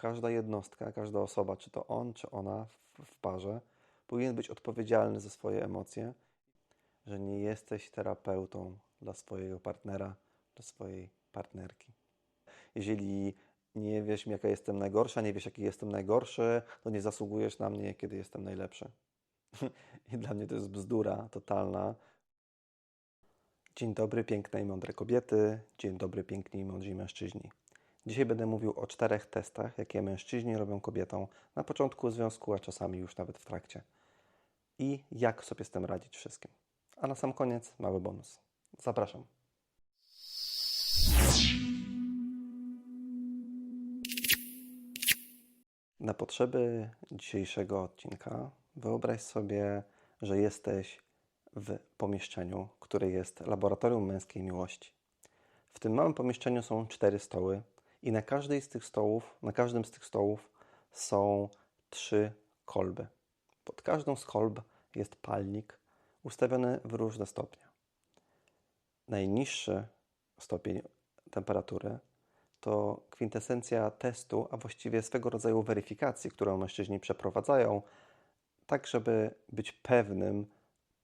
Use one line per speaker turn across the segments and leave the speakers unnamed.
każda jednostka, każda osoba, czy to on, czy ona w, w parze, powinien być odpowiedzialny za swoje emocje, że nie jesteś terapeutą dla swojego partnera, dla swojej partnerki. Jeżeli nie wiesz, jaka jestem najgorsza, nie wiesz, jaki jestem najgorszy, to nie zasługujesz na mnie, kiedy jestem najlepszy. I dla mnie to jest bzdura totalna. Dzień dobry, piękne i mądre kobiety. Dzień dobry, piękni i mądrzy mężczyźni. Dzisiaj będę mówił o czterech testach, jakie mężczyźni robią kobietom na początku związku, a czasami już nawet w trakcie. I jak sobie z tym radzić wszystkim. A na sam koniec mały bonus. Zapraszam. Na potrzeby dzisiejszego odcinka wyobraź sobie, że jesteś w pomieszczeniu, które jest laboratorium męskiej miłości. W tym małym pomieszczeniu są cztery stoły i na każdej z tych stołów, na każdym z tych stołów są trzy kolby. Pod każdą z kolb jest palnik ustawiony w różne stopnie. Najniższy stopień temperatury to kwintesencja testu, a właściwie swego rodzaju weryfikacji, którą mężczyźni przeprowadzają, tak żeby być pewnym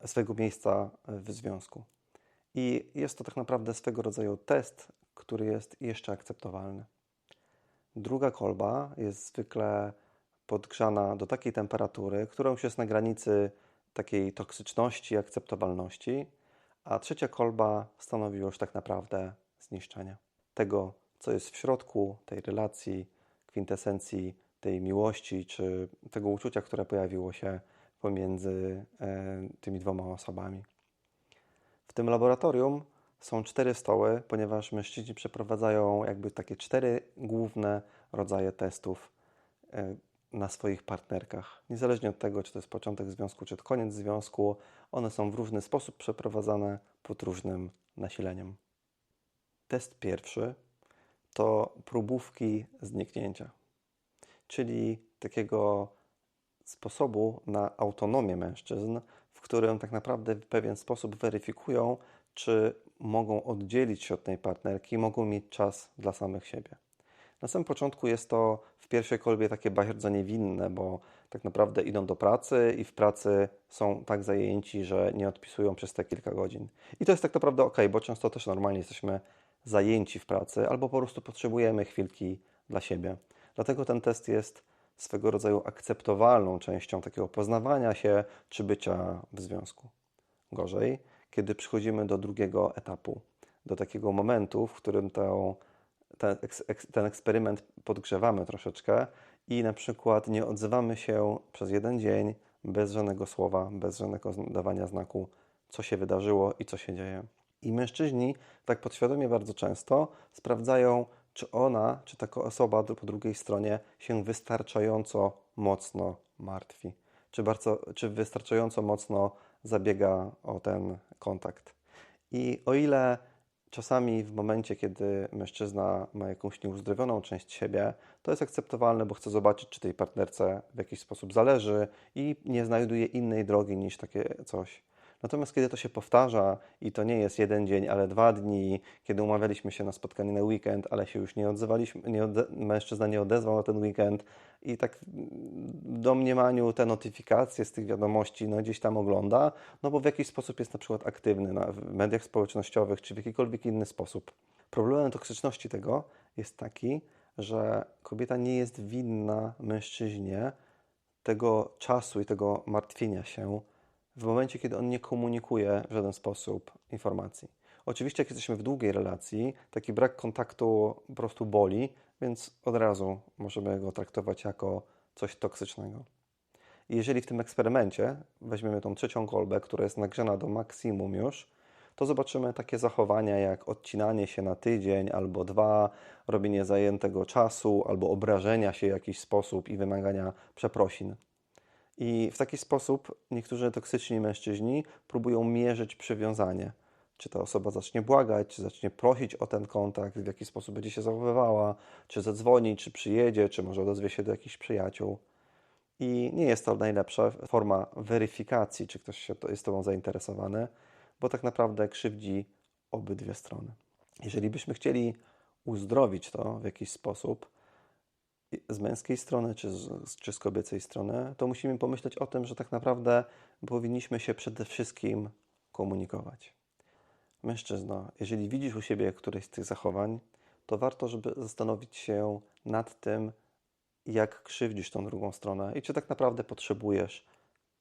swojego miejsca w związku. I jest to tak naprawdę swego rodzaju test, który jest jeszcze akceptowalny. Druga kolba jest zwykle podgrzana do takiej temperatury, która już jest na granicy takiej toksyczności, akceptowalności, a trzecia kolba stanowi już tak naprawdę zniszczenie tego, co jest w środku tej relacji, kwintesencji tej miłości, czy tego uczucia, które pojawiło się pomiędzy e, tymi dwoma osobami. W tym laboratorium są cztery stoły, ponieważ mężczyźni przeprowadzają jakby takie cztery główne rodzaje testów e, na swoich partnerkach. Niezależnie od tego, czy to jest początek związku, czy to koniec związku, one są w różny sposób przeprowadzane pod różnym nasileniem. Test pierwszy to próbówki zniknięcia, czyli takiego sposobu na autonomię mężczyzn, w którym tak naprawdę w pewien sposób weryfikują, czy mogą oddzielić się od tej partnerki, mogą mieć czas dla samych siebie. Na samym początku jest to w pierwszej kolbie takie bardzo niewinne, bo tak naprawdę idą do pracy i w pracy są tak zajęci, że nie odpisują przez te kilka godzin. I to jest tak naprawdę ok, bo często też normalnie jesteśmy zajęci w pracy albo po prostu potrzebujemy chwilki dla siebie. Dlatego ten test jest swego rodzaju akceptowalną częścią takiego poznawania się czy bycia w związku. Gorzej, kiedy przychodzimy do drugiego etapu, do takiego momentu, w którym ten, ten eksperyment podgrzewamy troszeczkę i na przykład nie odzywamy się przez jeden dzień bez żadnego słowa, bez żadnego dawania znaku, co się wydarzyło i co się dzieje. I mężczyźni tak podświadomie bardzo często sprawdzają, czy ona, czy taka osoba po drugiej stronie się wystarczająco mocno martwi, czy, bardzo, czy wystarczająco mocno zabiega o ten kontakt. I o ile czasami w momencie, kiedy mężczyzna ma jakąś nieuzdrowioną część siebie, to jest akceptowalne, bo chce zobaczyć, czy tej partnerce w jakiś sposób zależy i nie znajduje innej drogi niż takie coś. Natomiast kiedy to się powtarza i to nie jest jeden dzień, ale dwa dni, kiedy umawialiśmy się na spotkanie na weekend, ale się już nie odzywaliśmy, nie ode, mężczyzna nie odezwał na ten weekend i tak w domniemaniu te notyfikacje z tych wiadomości no, gdzieś tam ogląda, no bo w jakiś sposób jest na przykład aktywny na, w mediach społecznościowych czy w jakikolwiek inny sposób. Problemem toksyczności tego jest taki, że kobieta nie jest winna mężczyźnie tego czasu i tego martwienia się, w momencie, kiedy on nie komunikuje w żaden sposób informacji. Oczywiście, jak jesteśmy w długiej relacji, taki brak kontaktu po prostu boli, więc od razu możemy go traktować jako coś toksycznego. I jeżeli w tym eksperymencie weźmiemy tą trzecią kolbę, która jest nagrzana do maksimum już, to zobaczymy takie zachowania jak odcinanie się na tydzień albo dwa, robienie zajętego czasu albo obrażenia się w jakiś sposób i wymagania przeprosin. I w taki sposób niektórzy toksyczni mężczyźni próbują mierzyć przywiązanie. Czy ta osoba zacznie błagać, czy zacznie prosić o ten kontakt, w jaki sposób będzie się zachowywała, czy zadzwoni, czy przyjedzie, czy może odezwie się do jakichś przyjaciół. I nie jest to najlepsza forma weryfikacji, czy ktoś jest Tobą zainteresowany, bo tak naprawdę krzywdzi obydwie strony. Jeżeli byśmy chcieli uzdrowić to w jakiś sposób, z męskiej strony, czy z, czy z kobiecej strony, to musimy pomyśleć o tym, że tak naprawdę powinniśmy się przede wszystkim komunikować. Mężczyzno, jeżeli widzisz u siebie któreś z tych zachowań, to warto, żeby zastanowić się nad tym, jak krzywdzisz tą drugą stronę i czy tak naprawdę potrzebujesz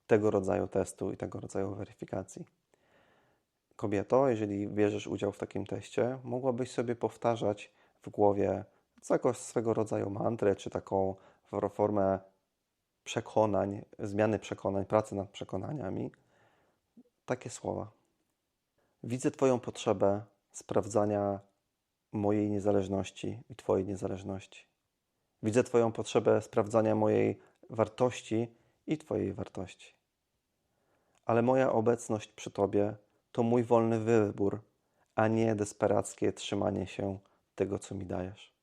tego rodzaju testu i tego rodzaju weryfikacji. Kobieto, jeżeli bierzesz udział w takim teście, mogłabyś sobie powtarzać w głowie jako swego rodzaju mantrę, czy taką formę przekonań, zmiany przekonań, pracy nad przekonaniami, takie słowa. Widzę Twoją potrzebę sprawdzania mojej niezależności i Twojej niezależności. Widzę Twoją potrzebę sprawdzania mojej wartości i Twojej wartości. Ale moja obecność przy Tobie to mój wolny wybór, a nie desperackie trzymanie się tego, co mi dajesz.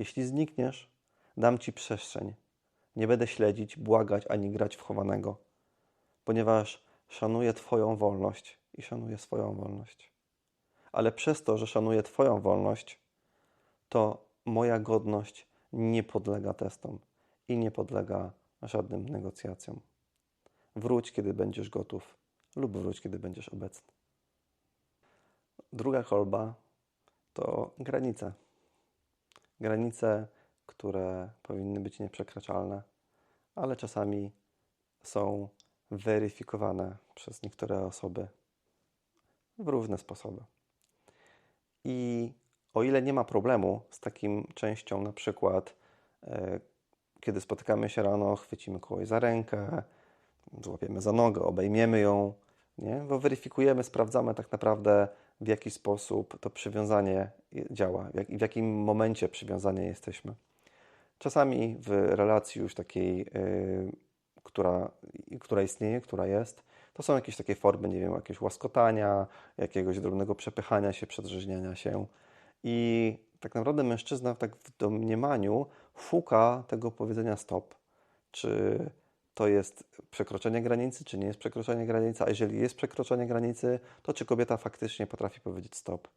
Jeśli znikniesz, dam Ci przestrzeń. Nie będę śledzić, błagać ani grać w chowanego, ponieważ szanuję Twoją wolność i szanuję swoją wolność. Ale przez to, że szanuję Twoją wolność, to moja godność nie podlega testom i nie podlega żadnym negocjacjom. Wróć, kiedy będziesz gotów, lub wróć, kiedy będziesz obecny. Druga kolba to granice. Granice, które powinny być nieprzekraczalne, ale czasami są weryfikowane przez niektóre osoby w różne sposoby. I o ile nie ma problemu z takim częścią, na przykład, e, kiedy spotykamy się rano, chwycimy kogoś za rękę, złapiemy za nogę, obejmiemy ją, nie? bo weryfikujemy, sprawdzamy tak naprawdę, w jaki sposób to przywiązanie działa, w, w jakim momencie przywiązania jesteśmy. Czasami w relacji już takiej, yy, która, która istnieje, która jest, to są jakieś takie formy, nie wiem, jakiegoś łaskotania, jakiegoś drobnego przepychania się, przedrzeźniania się. I tak naprawdę mężczyzna tak w domniemaniu szuka tego powiedzenia stop. Czy to jest przekroczenie granicy, czy nie jest przekroczenie granicy, a jeżeli jest przekroczenie granicy, to czy kobieta faktycznie potrafi powiedzieć stop.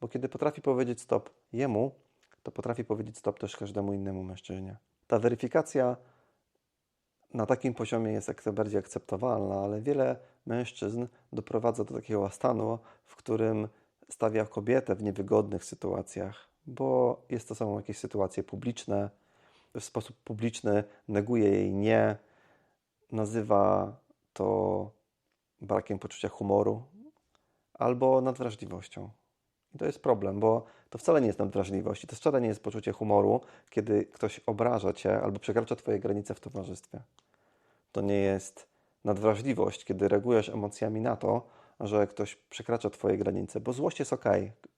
Bo kiedy potrafi powiedzieć stop jemu, to potrafi powiedzieć stop też każdemu innemu mężczyźnie. Ta weryfikacja na takim poziomie jest jak najbardziej akceptowalna, ale wiele mężczyzn doprowadza do takiego stanu, w którym stawia kobietę w niewygodnych sytuacjach, bo jest to są jakieś sytuacje publiczne, w sposób publiczny neguje jej nie, nazywa to brakiem poczucia humoru albo nadwrażliwością. I to jest problem, bo to wcale nie jest nadwrażliwość, to wcale nie jest poczucie humoru, kiedy ktoś obraża cię albo przekracza twoje granice w towarzystwie. To nie jest nadwrażliwość, kiedy reagujesz emocjami na to, że ktoś przekracza twoje granice, bo złość jest ok,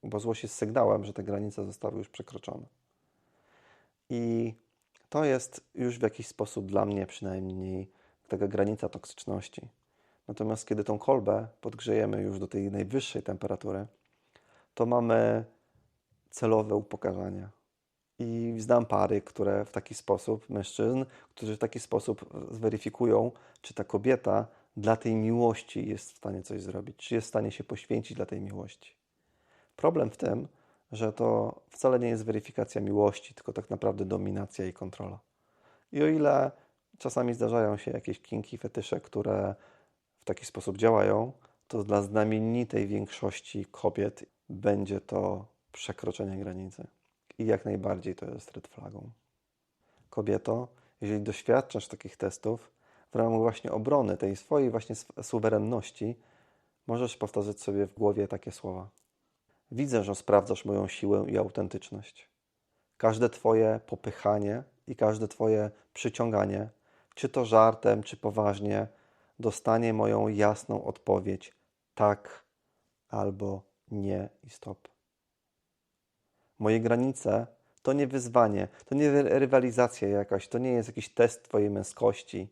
bo złość jest sygnałem, że te granice zostały już przekroczone. I to jest już w jakiś sposób dla mnie przynajmniej taka granica toksyczności. Natomiast kiedy tą kolbę podgrzejemy już do tej najwyższej temperatury, to mamy celowe upokarzanie. I znam pary, które w taki sposób, mężczyzn, którzy w taki sposób zweryfikują, czy ta kobieta dla tej miłości jest w stanie coś zrobić, czy jest w stanie się poświęcić dla tej miłości. Problem w tym, że to wcale nie jest weryfikacja miłości, tylko tak naprawdę dominacja i kontrola. I o ile czasami zdarzają się jakieś kinki, fetysze, które w taki sposób działają, to dla znamienitej większości kobiet będzie to przekroczenie granicy. I jak najbardziej to jest red flagą. Kobieto, jeżeli doświadczasz takich testów, w ramach właśnie obrony tej swojej właśnie suwerenności, możesz powtarzać sobie w głowie takie słowa. Widzę, że sprawdzasz moją siłę i autentyczność. Każde Twoje popychanie i każde Twoje przyciąganie, czy to żartem, czy poważnie, dostanie moją jasną odpowiedź tak albo nie i stop. Moje granice to nie wyzwanie, to nie rywalizacja jakaś, to nie jest jakiś test Twojej męskości.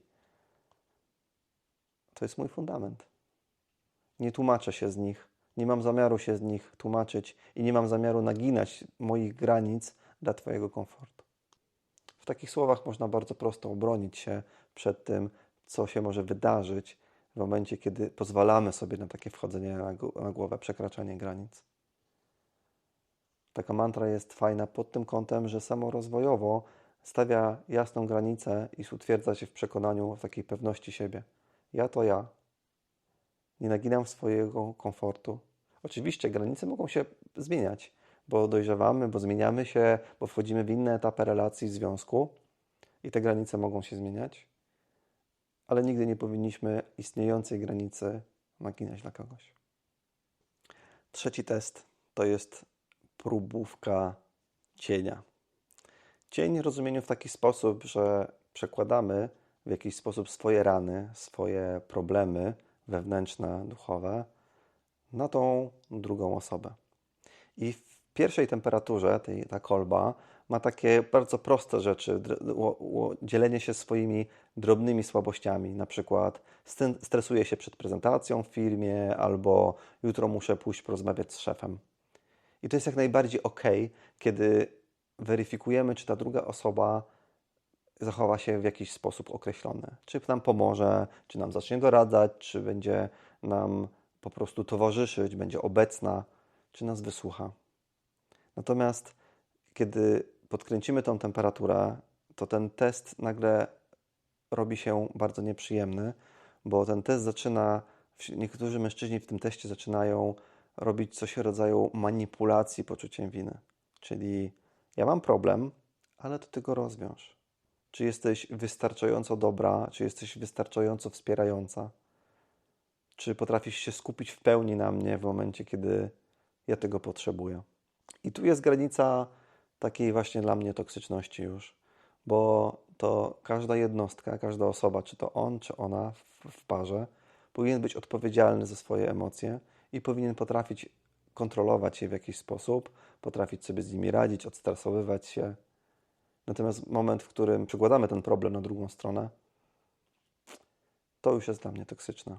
To jest mój fundament. Nie tłumaczę się z nich, nie mam zamiaru się z nich tłumaczyć i nie mam zamiaru naginać moich granic dla Twojego komfortu. Takich słowach można bardzo prosto obronić się przed tym, co się może wydarzyć w momencie, kiedy pozwalamy sobie na takie wchodzenie na głowę, przekraczanie granic. Taka mantra jest fajna pod tym kątem, że samorozwojowo stawia jasną granicę i utwierdza się w przekonaniu, w takiej pewności siebie. Ja to ja. Nie naginam swojego komfortu. Oczywiście granice mogą się zmieniać, bo dojrzewamy, bo zmieniamy się, bo wchodzimy w inne etapy relacji, związku i te granice mogą się zmieniać, ale nigdy nie powinniśmy istniejącej granicy naginać dla kogoś. Trzeci test to jest próbówka cienia. Cień rozumieniu w taki sposób, że przekładamy w jakiś sposób swoje rany, swoje problemy wewnętrzne, duchowe na tą drugą osobę. I pierwszej temperaturze tej, ta kolba ma takie bardzo proste rzeczy, dzielenie się swoimi drobnymi słabościami, na przykład stresuję się przed prezentacją w firmie, albo jutro muszę pójść porozmawiać z szefem. I to jest jak najbardziej ok, kiedy weryfikujemy, czy ta druga osoba zachowa się w jakiś sposób określony. Czy nam pomoże, czy nam zacznie doradzać, czy będzie nam po prostu towarzyszyć, będzie obecna, czy nas wysłucha. Natomiast kiedy podkręcimy tą temperaturę, to ten test nagle robi się bardzo nieprzyjemny, bo ten test zaczyna, niektórzy mężczyźni w tym teście zaczynają robić coś w rodzaju manipulacji poczuciem winy. Czyli ja mam problem, ale to ty go rozwiąż. Czy jesteś wystarczająco dobra, czy jesteś wystarczająco wspierająca? Czy potrafisz się skupić w pełni na mnie w momencie, kiedy ja tego potrzebuję? I tu jest granica takiej właśnie dla mnie toksyczności już, bo to każda jednostka, każda osoba, czy to on, czy ona w, w parze, powinien być odpowiedzialny za swoje emocje i powinien potrafić kontrolować je w jakiś sposób, potrafić sobie z nimi radzić, odstresowywać się. Natomiast moment, w którym przykładamy ten problem na drugą stronę, to już jest dla mnie toksyczne.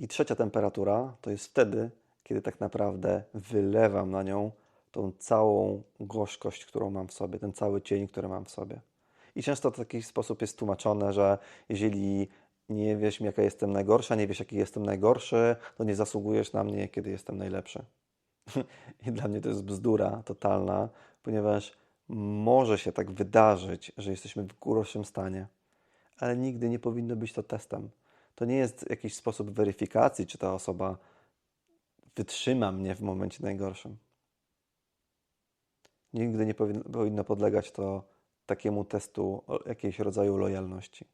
I trzecia temperatura to jest wtedy, kiedy tak naprawdę wylewam na nią tą całą gorzkość, którą mam w sobie, ten cały cień, który mam w sobie. I często w taki sposób jest tłumaczone, że jeżeli nie wiesz, jaka jestem najgorsza, nie wiesz, jaki jestem najgorszy, to nie zasługujesz na mnie, kiedy jestem najlepszy. I dla mnie to jest bzdura totalna, ponieważ może się tak wydarzyć, że jesteśmy w gorszym stanie, ale nigdy nie powinno być to testem. To nie jest jakiś sposób weryfikacji, czy ta osoba wytrzyma mnie w momencie najgorszym. Nigdy nie powinno podlegać to takiemu testu jakiegoś rodzaju lojalności.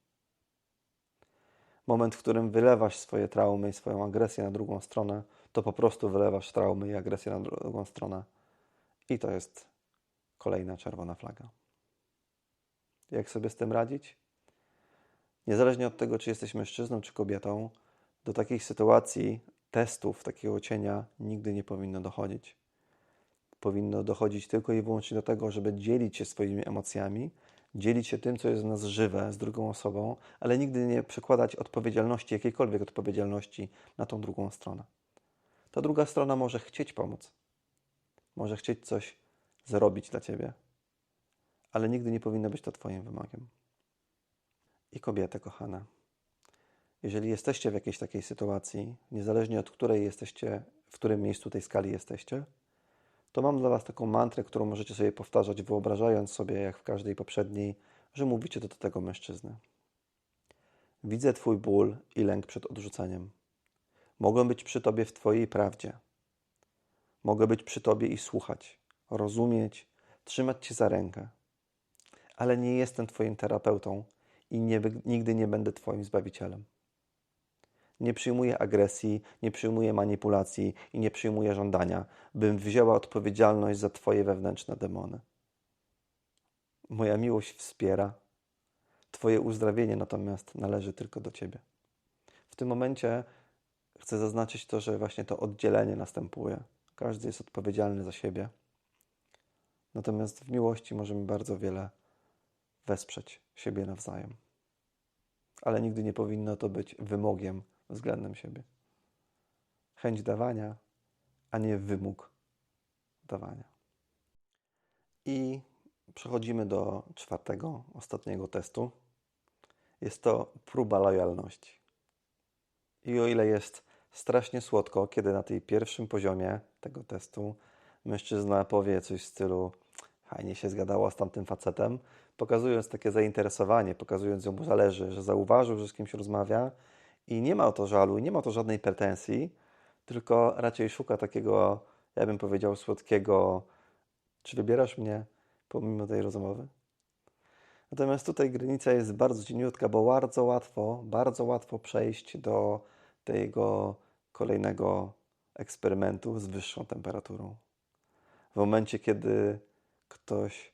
Moment, w którym wylewasz swoje traumy i swoją agresję na drugą stronę, to po prostu wylewasz traumy i agresję na drugą stronę. I to jest kolejna czerwona flaga. Jak sobie z tym radzić? Niezależnie od tego, czy jesteś mężczyzną, czy kobietą, do takich sytuacji, testów, takiego cienia nigdy nie powinno dochodzić powinno dochodzić tylko i wyłącznie do tego, żeby dzielić się swoimi emocjami, dzielić się tym, co jest w nas żywe z drugą osobą, ale nigdy nie przekładać odpowiedzialności, jakiejkolwiek odpowiedzialności na tą drugą stronę. Ta druga strona może chcieć pomóc, może chcieć coś zrobić dla ciebie, ale nigdy nie powinno być to Twoim wymogiem. I kobiety, kochane, jeżeli jesteście w jakiejś takiej sytuacji, niezależnie od której jesteście, w którym miejscu tej skali jesteście, to mam dla Was taką mantrę, którą możecie sobie powtarzać, wyobrażając sobie, jak w każdej poprzedniej, że mówicie to do tego mężczyzny. Widzę Twój ból i lęk przed odrzuceniem. Mogę być przy Tobie w Twojej prawdzie. Mogę być przy Tobie i słuchać, rozumieć, trzymać Cię za rękę. Ale nie jestem Twoim terapeutą i nie, nigdy nie będę Twoim zbawicielem nie przyjmuję agresji, nie przyjmuję manipulacji i nie przyjmuję żądania, bym wzięła odpowiedzialność za Twoje wewnętrzne demony. Moja miłość wspiera, Twoje uzdrowienie natomiast należy tylko do Ciebie. W tym momencie chcę zaznaczyć to, że właśnie to oddzielenie następuje. Każdy jest odpowiedzialny za siebie. Natomiast w miłości możemy bardzo wiele wesprzeć siebie nawzajem. Ale nigdy nie powinno to być wymogiem względem siebie. Chęć dawania, a nie wymóg dawania. I przechodzimy do czwartego, ostatniego testu. Jest to próba lojalności. I o ile jest strasznie słodko, kiedy na tej pierwszym poziomie tego testu mężczyzna powie coś w stylu: fajnie się zgadała z tamtym facetem, pokazując takie zainteresowanie, pokazując, że mu zależy, że zauważył, że z kimś rozmawia i nie ma o to żalu, nie ma o to żadnej pretensji, tylko raczej szuka takiego, ja bym powiedział, słodkiego, czy wybierasz mnie pomimo tej rozmowy? Natomiast tutaj granica jest bardzo cieniutka, bo bardzo łatwo, bardzo łatwo przejść do tego kolejnego eksperymentu z wyższą temperaturą. W momencie, kiedy ktoś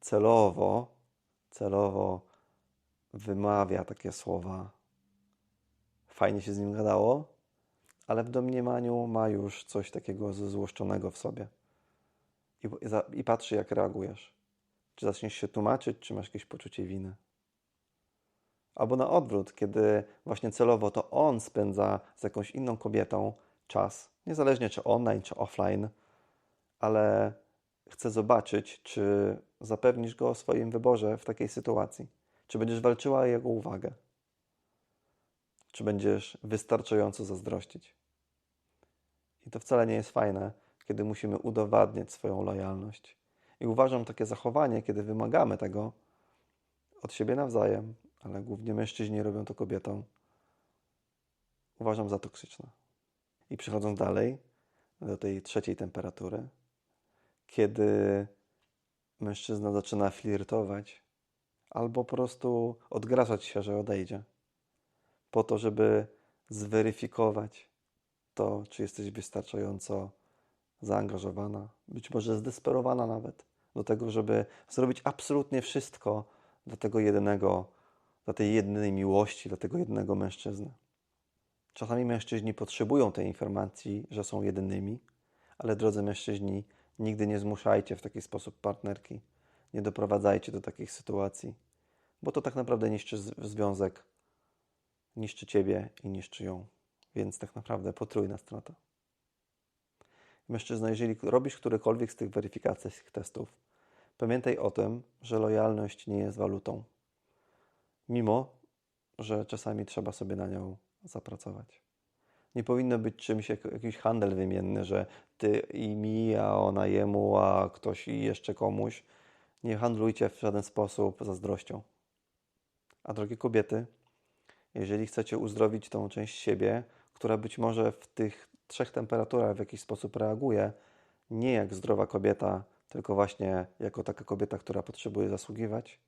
celowo, celowo wymawia takie słowa, fajnie się z nim gadało, ale w domniemaniu ma już coś takiego zezłoszczonego w sobie. I, i, i patrzy, jak reagujesz. Czy zaczniesz się tłumaczyć, czy masz jakieś poczucie winy. Albo na odwrót, kiedy właśnie celowo to on spędza z jakąś inną kobietą czas, niezależnie czy online, czy offline, ale chce zobaczyć, czy zapewnisz go o swoim wyborze w takiej sytuacji. Czy będziesz walczyła o jego uwagę. Czy będziesz wystarczająco zazdrościć. I to wcale nie jest fajne, kiedy musimy udowadniać swoją lojalność. I uważam takie zachowanie, kiedy wymagamy tego od siebie nawzajem, ale głównie mężczyźni robią to kobietom, uważam za toksyczne. I przechodząc dalej do tej trzeciej temperatury, kiedy mężczyzna zaczyna flirtować albo po prostu odgrażać się, że odejdzie, po to, żeby zweryfikować to, czy jesteś wystarczająco zaangażowana, być może zdesperowana nawet, do tego, żeby zrobić absolutnie wszystko dla tego jednego, dla tej jednej miłości, dla tego jednego mężczyzny. Czasami mężczyźni potrzebują tej informacji, że są jedynymi, ale drodzy mężczyźni, nigdy nie zmuszajcie w taki sposób partnerki. Nie doprowadzajcie do takich sytuacji, bo to tak naprawdę niszczy związek, niszczy ciebie i niszczy ją. Więc tak naprawdę potrójna strata. Mężczyzna, jeżeli robisz którykolwiek z tych weryfikacyjnych testów, pamiętaj o tym, że lojalność nie jest walutą. Mimo, że czasami trzeba sobie na nią zapracować. Nie powinno być czymś jak jakiś handel wymienny, że ty i mi, a ona jemu, a ktoś i jeszcze komuś. Nie handlujcie w żaden sposób zazdrością. A drogie kobiety, jeżeli chcecie uzdrowić tą część siebie, która być może w tych trzech temperaturach w jakiś sposób reaguje, nie jak zdrowa kobieta, tylko właśnie jako taka kobieta, która potrzebuje zasługiwać,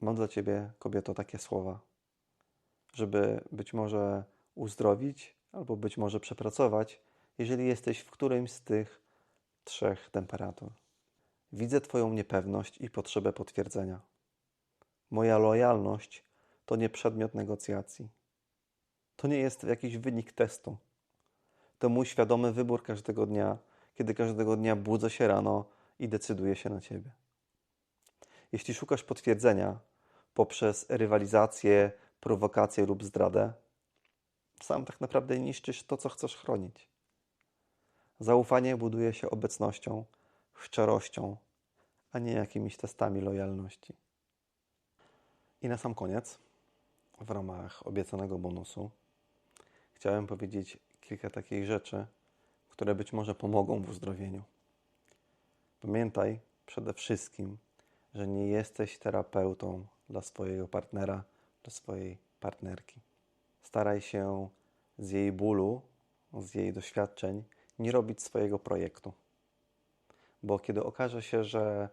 mam dla Ciebie, kobieto, takie słowa, żeby być może uzdrowić albo być może przepracować, jeżeli jesteś w którymś z tych trzech temperatur. Widzę Twoją niepewność i potrzebę potwierdzenia. Moja lojalność to nie przedmiot negocjacji. To nie jest jakiś wynik testu. To mój świadomy wybór każdego dnia, kiedy każdego dnia budzę się rano i decyduję się na Ciebie. Jeśli szukasz potwierdzenia poprzez rywalizację, prowokację lub zdradę, sam tak naprawdę niszczysz to, co chcesz chronić. Zaufanie buduje się obecnością, szczerością, a nie jakimiś testami lojalności. I na sam koniec, w ramach obiecanego bonusu, chciałem powiedzieć kilka takich rzeczy, które być może pomogą w uzdrowieniu. Pamiętaj przede wszystkim, że nie jesteś terapeutą dla swojego partnera, dla swojej partnerki. Staraj się z jej bólu, z jej doświadczeń nie robić swojego projektu. Bo kiedy okaże się, że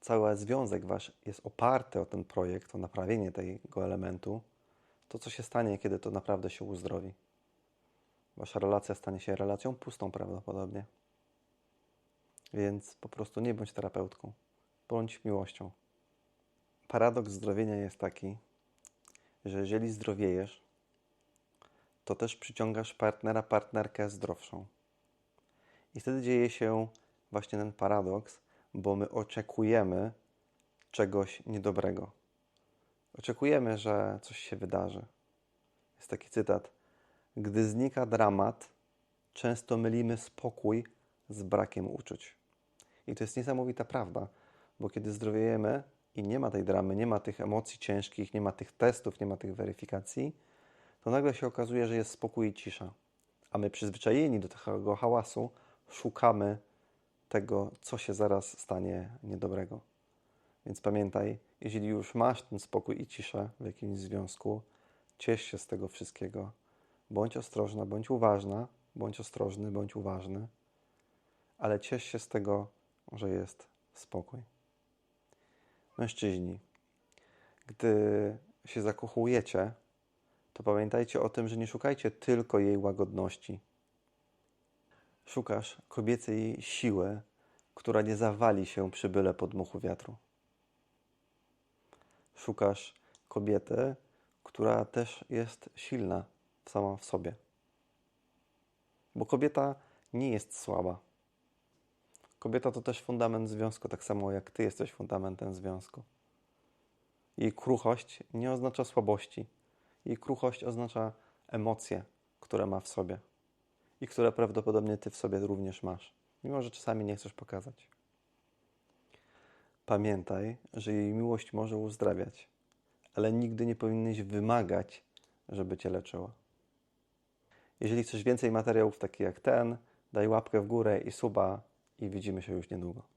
cały związek wasz jest oparty o ten projekt, o naprawienie tego elementu, to co się stanie, kiedy to naprawdę się uzdrowi? Wasza relacja stanie się relacją pustą prawdopodobnie. Więc po prostu nie bądź terapeutką, bądź miłością. Paradoks zdrowienia jest taki, że jeżeli zdrowiejesz, to też przyciągasz partnera, partnerkę zdrowszą. I wtedy dzieje się właśnie ten paradoks, bo my oczekujemy czegoś niedobrego. Oczekujemy, że coś się wydarzy. Jest taki cytat: Gdy znika dramat, często mylimy spokój z brakiem uczuć. I to jest niesamowita prawda, bo kiedy zdrowiejemy i nie ma tej dramy, nie ma tych emocji ciężkich, nie ma tych testów, nie ma tych weryfikacji, to nagle się okazuje, że jest spokój i cisza. A my przyzwyczajeni do tego hałasu szukamy tego, co się zaraz stanie niedobrego. Więc pamiętaj, jeśli już masz ten spokój i ciszę w jakimś związku, ciesz się z tego wszystkiego. Bądź ostrożna, bądź uważna, bądź ostrożny, bądź uważny, ale ciesz się z tego, że jest spokój. Mężczyźni, gdy się zakochujecie, to pamiętajcie o tym, że nie szukajcie tylko jej łagodności. Szukasz kobiecej siły, która nie zawali się przy byle podmuchu wiatru. Szukasz kobiety, która też jest silna sama w sobie. Bo kobieta nie jest słaba. Kobieta to też fundament związku, tak samo jak ty jesteś fundamentem związku. Jej kruchość nie oznacza słabości. Jej kruchość oznacza emocje, które ma w sobie i które prawdopodobnie ty w sobie również masz, mimo że czasami nie chcesz pokazać. Pamiętaj, że jej miłość może uzdrawiać, ale nigdy nie powinieneś wymagać, żeby cię leczyła. Jeżeli chcesz więcej materiałów takich jak ten, daj łapkę w górę i suba i widzimy się już niedługo.